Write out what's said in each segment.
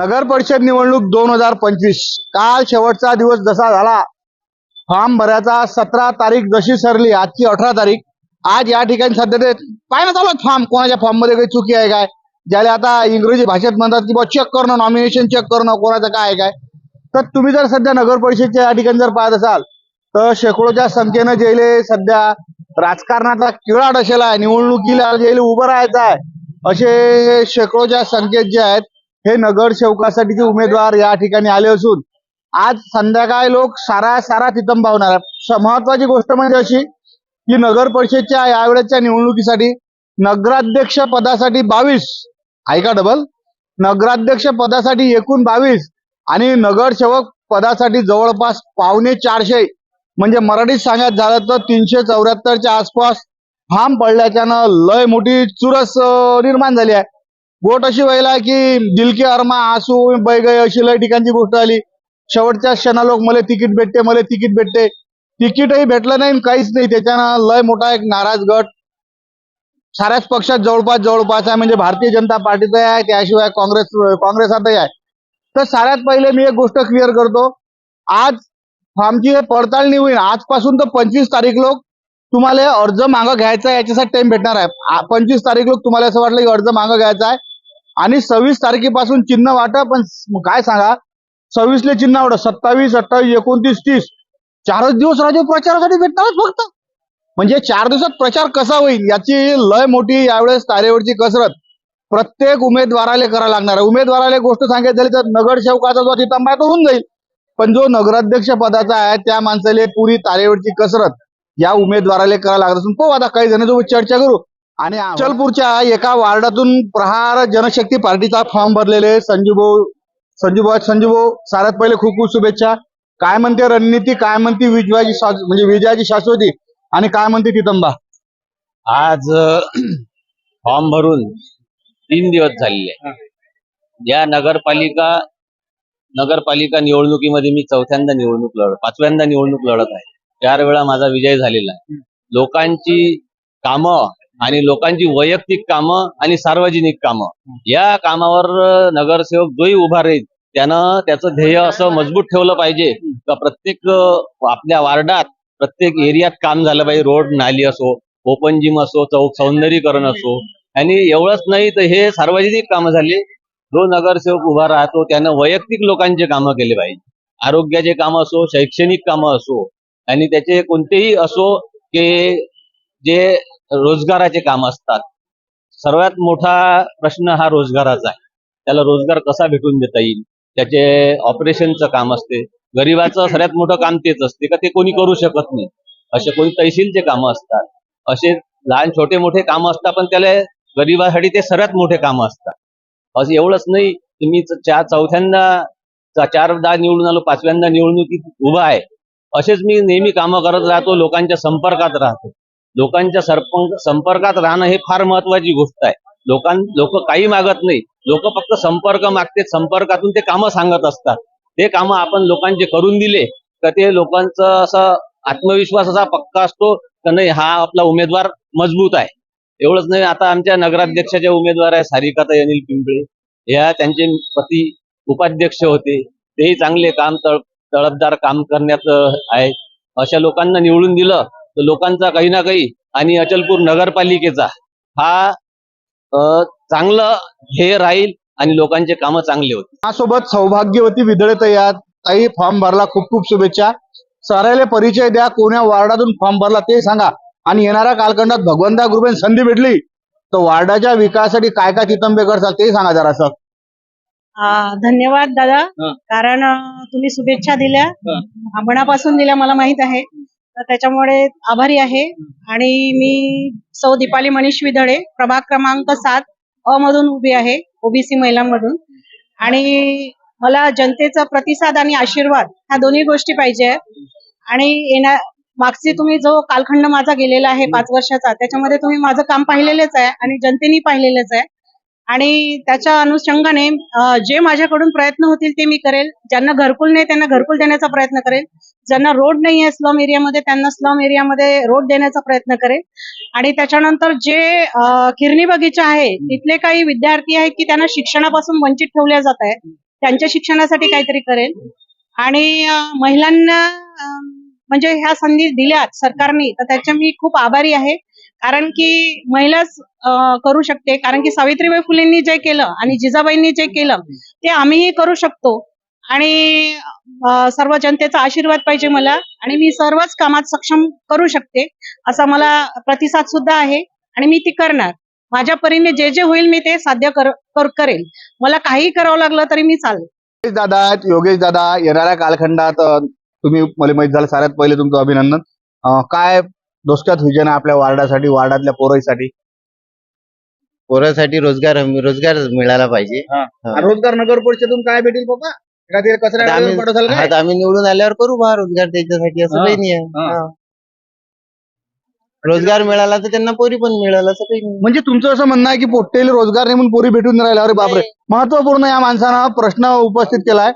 नगर परिषद निवडणूक दोन हजार पंचवीस. काल शेवटचा दिवस जसा झाला फॉर्म भरायचा सतरा तारीख जशी सरली आजची अठरा तारीख. आज या ठिकाणी सध्या ते पाहिलं चालू फॉर्म. कोणाच्या फॉर्ममध्ये काही चुकी आहे काय? ज्याला आता इंग्रजी भाषेत म्हणतात की बा चेक करणं नॉमिनेशन चेक करणं कोणाचं काय आहे काय? तर तुम्ही जर सध्या नगर परिषदच्या या ठिकाणी जर पाहत असाल तर शेकडोच्या संख्येनं जेले सध्या राजकारणाचा किळा डसेला आहे. निवडणुकीला जेले उभं राहायचं आहे. असे शेकडोच्या संख्येत जे आहेत हे नगरसेवकासाठीचे उमेदवार या ठिकाणी आले असून आज संध्याकाळी लोक सारा सारा तिथं पावणार महत्वाची गोष्ट म्हणजे अशी की नगर परिषदच्या यावेळेच्या निवडणुकीसाठी नगराध्यक्ष पदासाठी बावीस. ऐका डबल नगराध्यक्ष पदासाठी एकूण बावीस आणि नगरसेवक पदासाठी जवळपास पावणे चारशे. म्हणजे मराठीत सांगायचं झालं तर तीनशे चौऱ्याहत्तरच्या आसपास फार्म पडल्याच्यानं लय मोठी चुरस निर्माण झाली आहे. गोट अशी व्हायला की दिलकी अरमा आसू बैगय अशी लय ठिकाणची गोष्ट आली. शेवटच्या क्षणा लोक मला तिकीट भेटते मला तिकीट भेटते. तिकीटही भेटलं नाही आणि काहीच नाही. त्याच्यानं लय मोठा एक नाराज गट. साऱ्याच पक्षात जवळपास जवळपास आहे. म्हणजे भारतीय जनता पार्टीचाही आहे. त्याशिवाय काँग्रेस काँग्रेसातही आहे. तर साऱ्यात पहिले मी एक गोष्ट क्लिअर करतो. आज फॉर्मची हे पडताळणी होईल. आजपासून तर पंचवीस तारीख लोक तुम्हाला अर्ज मागं घ्यायचा आहे याच्यासाठी टाइम भेटणार आहे. पंचवीस तारीख लोक तुम्हाला असं वाटलं की अर्ज मागं घ्यायचा आहे. आणि सव्वीस तारखेपासून चिन्ह वाटा पण काय सांगा? सव्वीसले चिन्ह वाट सत्तावीस अठ्ठावीस एकोणतीस तीस. चारच दिवस राजू प्रचारासाठी भेटणारच फक्त. म्हणजे चार दिवसात प्रचार कसा होईल याची लय मोठी यावेळेस तारेवरची कसरत. प्रत्येक उमेदवाराला करायला लागणार आहे. उमेदवाराला गोष्ट सांगायची झाली तर नगरसेवकाचा जो तितांबा तो होऊन जाईल. पण जो नगराध्यक्ष पदाचा आहे त्या माणसाला पुरी तारेवरची कसरत या उमेदवाराला करायला लागत असून पाहू आता काही जणांसोबत चर्चा करू. आणि अचलपूरच्या एका वार्डातून प्रहार जनशक्ती पार्टीचा फॉर्म भरलेले संजूभाऊ संजूभाऊ संजूभाऊ साऱ्यात पहिले खूप खूप शुभेच्छा. काय म्हणते रणनीती काय म्हणते विजयाची शास- म्हणजे विजयाची शाश्वती आणि काय म्हणते तितंबा? आज फॉर्म भरून तीन दिवस झालेले. या नगरपालिका नगरपालिका निवडणुकीमध्ये मी चौथ्यांदा निवडणूक लढ पाचव्यांदा निवडणूक लढत आहे. चार वेळा माझा विजय झालेला आहे. लोकांची कामं आणि लोकांची वैयक्तिक कामं आणि सार्वजनिक कामं. या कामावर नगरसेवक जोही उभा राहील त्यानं त्याचं ध्येय असं मजबूत ठेवलं पाहिजे. का प्रत्येक आपल्या वार्डात प्रत्येक एरियात काम झालं पाहिजे. रोड नाली असो ओपन जिम असो चौक सौंदर्यीकरण असो. आणि एवढंच नाही तर हे सार्वजनिक कामं झाले. जो नगरसेवक उभा राहतो त्यानं वैयक्तिक लोकांचे कामं केले पाहिजे. आरोग्याचे कामं असो शैक्षणिक कामं असो. आणि त्याचे कोणतेही असो की जे रोजगाराचे काम असतात. सर्वात मोठा प्रश्न हा रोजगाराचा आहे. त्याला रोजगार कसा भेटून देता येईल? त्याचे ऑपरेशनचं काम असते. गरीबाचं सगळ्यात मोठं काम तेच असते का ते कोणी करू शकत नाही. असे कोणी तहसीलचे कामं असतात. असे लहान छोटे मोठे कामं असतात पण त्याला गरिबासाठी ते सर्वात मोठे कामं असतात. असं एवढंच नाही तुम्ही चार चौथ्यांदा चा- चारदा निवडून आलो पाचव्यांदा निवडणुकीत उभा आहे. असेच मी नेहमी कामं करत राहतो लोकांच्या संपर्कात राहतो. लोकांच्या सरपंच संपर्कात राहणं हे फार महत्वाची गोष्ट आहे. लोकां लोक काही मागत नाही. लोक फक्त संपर्क मागते संपर्कातून ते कामं सांगत असतात. ते कामं आपण लोकांचे करून दिले तर ते लोकांचं असं आत्मविश्वास असा पक्का असतो का नाही हा आपला उमेदवार मजबूत आहे. एवढंच नाही आता आमच्या नगराध्यक्षाच्या उमेदवार आहे सारिकाता अनिल पिंपळे. या त्यांचे पती उपाध्यक्ष होते. तेही चांगले काम तळ तळपदार काम करण्यात आहे अशा लोकांना निवडून दिलं लोकांचा काही ना काही आणि अचलपूर नगरपालिकेचा हा अं, चांगलं ध्येय राहील आणि लोकांचे कामं चांगले होतील. माझ्यासोबत सौभाग्यवती विदळे तयार ताई फॉर्म भरला खूप खूप शुभेच्छा. सरायला परिचय द्या कोण्या वार्डातून फॉर्म भरला ते सांगा. आणि येणाऱ्या कालखंडात भगवंता कृपेन संधी भेटली तर वार्डाच्या विकासासाठी काय काय चितंबे करसाल ते सांगा जरासं आ, धन्यवाद दादा. हं. कारण तुम्ही शुभेच्छा दिल्या. मनापासून दिल्या मला माहीत आहे. तर त्याच्यामुळे आभारी आहे. आणि मी सौ दीपाली मनीष विधळे प्रभाग क्रमांक सात अ मधून उभी आहे ओबीसी महिलांमधून. आणि मला जनतेचा प्रतिसाद आणि आशीर्वाद ह्या दोन्ही गोष्टी पाहिजे आहेत. आणि येणार मागची तुम्ही जो कालखंड माझा गेलेला आहे पाच वर्षाचा त्याच्यामध्ये तुम्ही माझं काम पाहिलेलंच आहे आणि जनतेने पाहिलेलेच आहे. आणि त्याच्या अनुषंगाने जे माझ्याकडून प्रयत्न होतील ते मी करेल. ज्यांना घरकुल नाही त्यांना घरकुल देण्याचा प्रयत्न करेल. ज्यांना रोड नाही आहे स्लम एरियामध्ये त्यांना स्लम एरियामध्ये रोड देण्याचा प्रयत्न करेल. आणि त्याच्यानंतर जे किरणी बगीचा आहे तिथले काही विद्यार्थी आहेत की त्यांना शिक्षणापासून वंचित ठेवल्या जात आहे त्यांच्या शिक्षणासाठी काहीतरी करेल. आणि महिलांना म्हणजे ह्या संधी दिल्यात सरकारने तर त्याच्या मी खूप आभारी आहे. कारण की महिलाच करू शकते. कारण की सावित्रीबाई फुलेंनी जे केलं आणि जिजाबाईंनी जे केलं ते आम्हीही करू शकतो. आणि सर्व जनतेचा आशीर्वाद पाहिजे मला आणि मी सर्वच कामात सक्षम करू शकते असा मला प्रतिसाद सुद्धा आहे आणि मी ती करणार. माझ्या परीने जे जे होईल मी ते साध्य कर, कर- करेल मला काही करावं लागलं तरी मी चालेल. योगेश दादा योगेश दादा येणाऱ्या कालखंडात तुम्ही मला माहीत झालं साऱ्यात पहिले तुमचं अभिनंदन. काय डोसक्यात विजन आपल्या वार्डासाठी वार्डातल्या पोराईसाठी पोरासाठी रोजगार रोजगार मिळाला पाहिजे हा. हा. रोजगार नगर परिषदेतून काय भेटेल बाबा एखादी कचरा आता आम्ही- पाठवसाल काय आता आम्ही निवडून आल्यावर करू बा रोजगार त्याच्यासाठी असं हा. काही नाही आहे. हा. रोजगार मिळाला तर त्यांना पोरी पण मिळाल असं काही नाही म्हणजे तुमचं असं म्हणणं आहे की पोट्टेले रोजगार नाही म्हणून पोरी भेटून नाही राहिला अरे बापरे महत्त्वपूर्ण या माणसानं प्रश्न उपस्थित केलाय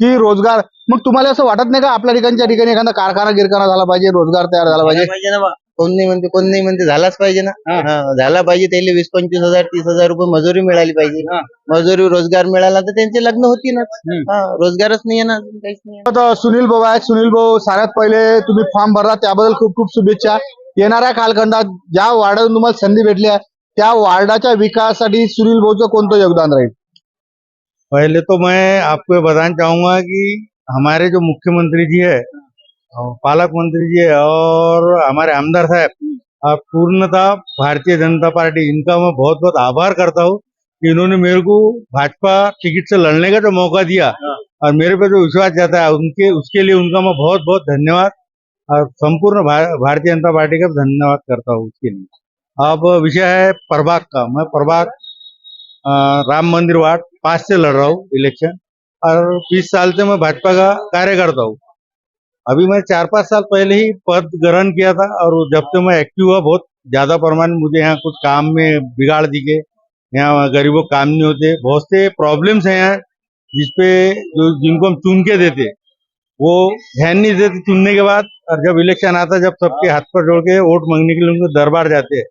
की रोजगार मग तुम्हाला असं वाटत नाही का आपल्या ठिकाणच्या ठिकाणी एखादा कारखाना गिरखाना झाला पाहिजे रोजगार तयार झाला पाहिजे पाहिजे ना बा. कोण नाही म्हणते कोण नाही म्हणते झालाच पाहिजे ना हा. हा, झाला पाहिजे त्याला वीस पंचवीस हजार तीस हजार रुपये मजुरी मिळाली पाहिजे हा. मजुरी रोजगार मिळाला तर त्यांचे लग्न होतीलच हम्म. हा, रोजगारच नाही आहे ना अजून काहीच नाही आहे. तर सुनील भाऊ आहेत सुनील भाऊ साऱ्यात पहिले तुम्ही फॉर्म भरला त्याबद्दल खूप खूप शुभेच्छा येणाऱ्या कालखंडात ज्या वार्डातून तुम्हाला संधी भेटली आहे त्या वार्डाच्या विकासासाठी सुनील भाऊचं कोणतं योगदान राहील पहले तो मैं आपको ये बताना चाहूँगा कि हमारे जो मुख्यमंत्री जी है पालक मंत्री जी है और हमारे आमदार साहब आप पूर्णतः भारतीय जनता पार्टी इनका मैं बहुत बहुत आभार करता हूँ कि इन्होंने मेरे को भाजपा टिकट से लड़ने का जो मौका दिया और मेरे पे जो विश्वास जाता है उनके उसके लिए उनका मैं बहुत बहुत धन्यवाद और संपूर्ण भारतीय जनता पार्टी का धन्यवाद करता हूँ उसके लिए। अब विषय है प्रभाग का मैं प्रभाग राम मंदिर वार्ड पाँच से लड़ रहा हूँ इलेक्शन और बीस साल से मैं भाजपा का कार्यकर्ता हूँ अभी मैं चार पाँच साल पहले ही पद ग्रहण किया था और जब से मैं एक्टिव हुआ बहुत ज़्यादा परिमाण मुझे यहाँ कुछ काम में बिगाड़ दिखे यहाँ गरीबों काम नहीं होते। बहुत से प्रॉब्लम्स हैं यहाँ, जिसपे जो जिनको हम चुन के देते, वो ध्यान नहीं देते चुनने के बाद। और जब इलेक्शन आता, जब सबके हाथ पर जोड़ के वोट मांगने के लिए उनको दरबार जाते हैं।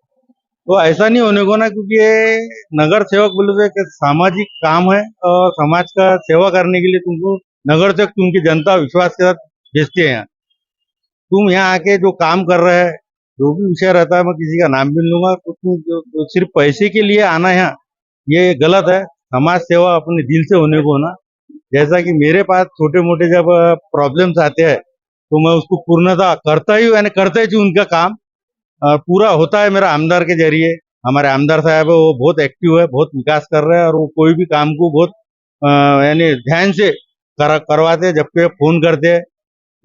तो ऐसा नहीं होने को ना क्योंकि ये नगर सेवक बोले तो एक सामाजिक काम है और समाज का सेवा करने के लिए तुमको नगर सेवक तुमकी जनता विश्वास के साथ भेजती है यहाँ। तुम यहाँ आके जो काम कर रहे हैं जो भी विषय रहता है मैं किसी का नाम भी लूँगा तो तुम जो, जो सिर्फ़ पैसे के लिए आना यहाँ ये गलत है। समाज सेवा अपने दिल से होने को ना जैसा कि मेरे पास छोटे मोटे जब प्रॉब्लम्स आते हैं तो मैं उसको पूर्णता करता ही यानी करता ही उनका काम। पूरा होता है मेरा आमदार के ज़रिए। हमारे आमदार साहब है वो बहुत एक्टिव है बहुत विकास कर रहे हैं और वो कोई भी काम को बहुत यानी ध्यान से कर, करवाते हैं जबकि फ़ोन करते हैं।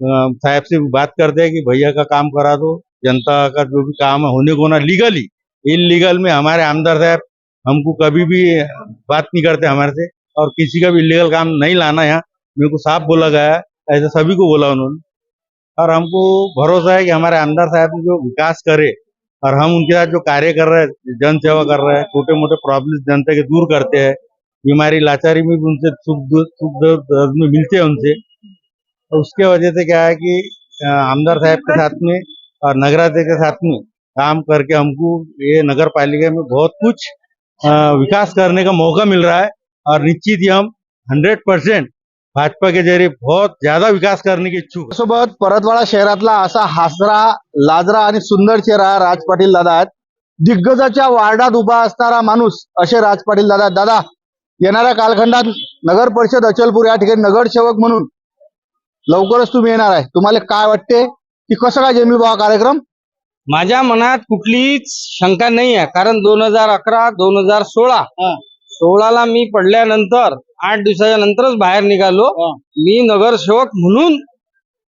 साहब से बात करते हैं कि भैया का काम करा दो जनता का जो भी काम है होने को ना लीगली इलीगल में हमारे आमदार साहब हमको कभी भी बात नहीं करते हमारे से और किसी का भी इलीगल काम नहीं लाना यहाँ। मेरे को साफ़ बोला गया है ऐसा सभी को बोला उन्होंने। और हमको भरोसा है कि हमारे आमदार साहब जो विकास करे और हम उनके साथ जो कार्य कर रहे हैं, जन सेवा कर रहे हैं छोटे मोटे प्रॉब्लम जनता के दूर करते हैं, बीमारी लाचारी में भी उनसे सुख सुख दर्द में मिलते हैं उनसे। उसके वजह से क्या है कि आमदार साहब के साथ में और नगराध्यक्ष के साथ में काम करके हमको ये नगर पालिका में बहुत कुछ विकास करने का मौका मिल रहा है। और निश्चित ही हम हंड्रेड परसेंट भाजपा के जरिए बहुत ज्यादा विकास करने के इच्छुक। सोबत परतवाडा शहरातला असा हासरा लाजरा आणि सुंदर चेहरा राज पाटील दादा आहेत दिग्गजाच्या वार्डात उभा असणारा माणूस असे राज पाटील दादा आहेत. दादा येणाऱ्या कालखंडात नगर परिषद अचलपूर या ठिकाणी नगरसेवक म्हणून लवकरच तुम्ही येणार आहे तुम्हाला काय वाटते की कसं काय जमेल बाबा कार्यक्रम माझ्या मनात कुठलीच शंका नाही आहे कारण दोन हजार अकरा दोन हजार सोळा. सोळाला मी पडल्यानंतर आठ दिवसाच्या नंतरच बाहेर निघालो. मी नगरसेवक म्हणून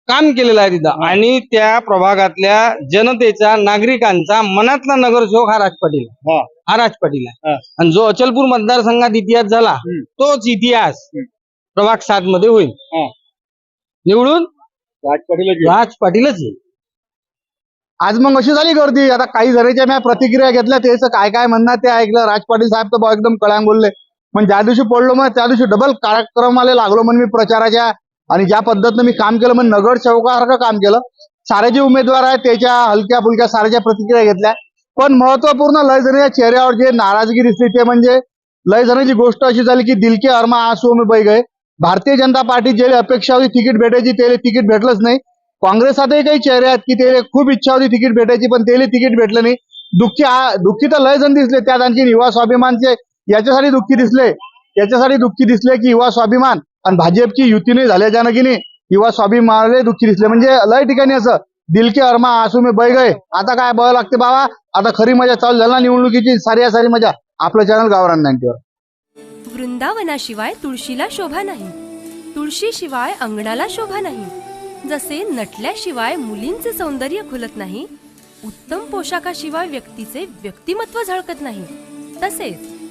काम केलेलं आहे तिथं आणि त्या प्रभागातल्या जनतेचा नागरिकांचा मनातला नगरसेवक हा राज पाटील. हा. राज पाटील आहे हा. आणि जो अचलपूर मतदारसंघात इतिहास झाला. तोच इतिहास. प्रभाग सात मध्ये होईल हा. निवडून राज पाटील राज पाटीलच येईल आज मग अशी झाली गर्दी आता काही जणांच्या मी प्रतिक्रिया घेतल्या त्याचं काय काय म्हणणं ते ऐकलं राज पाटील साहेब तर एकदम कळ्यांग बोलले पण ज्या दिवशी पडलो मग त्या दिवशी डबल कार्यक्रमाला लागलो म्हणून मी प्रचाराच्या. आणि ज्या पद्धतीनं मी काम केलं म्हणजे नगरसेवकासारखं काम केलं. सारे जे उमेदवार आहेत त्याच्या हलक्या फुलक्या साऱ्याच्या प्रतिक्रिया घेतल्या. पण महत्त्वपूर्ण लय जणांच्या चेहऱ्यावर जे नाराजगी दिसली ते म्हणजे लय जणांची गोष्ट अशी झाली की दिलके अर्मा अरमा आंसू में गए भारतीय जनता पार्टी जे अपेक्षा होती तिकीट भेटायची ते तिकीट भेटलंच नाही. काँग्रेसातही काही चेहरे आहेत की ते खूप इच्छा होती तिकीट भेटायची पण ते तिकीट भेटलं नाही. दुःखी दुःखी तर लय जण दिसले त्यात आणखी युवा स्वाभिमानचे याच्यासाठी दुःखी दिसले. याच्यासाठी दुःखी दिसले की युवा स्वाभिमान आणि भाजपची युती नाही झाल्याच्यानं की नाही. युवा स्वाभिमानाला दुःखी दिसले. म्हणजे लय ठिकाणी असं दिल के अरमा आसू मी बै गए. आता काय बळ लागते बाबा? आता खरी मजा चालू झाली ना निवडणुकीची. सारी सारी मजा. आपलं चॅनल गावरान नाईन्टीवर. वृंदावनाशिवाय तुळशीला शोभा नाही. तुळशीशिवाय अंगणाला शोभा नाही. जसे नटल्याशिवाय मुलींचे सौंदर्य खुलत नाही उत्तम पोशाखाशिवाय व्यक्तीचे व्यक्तिमत्व झळकत नाही. तसेच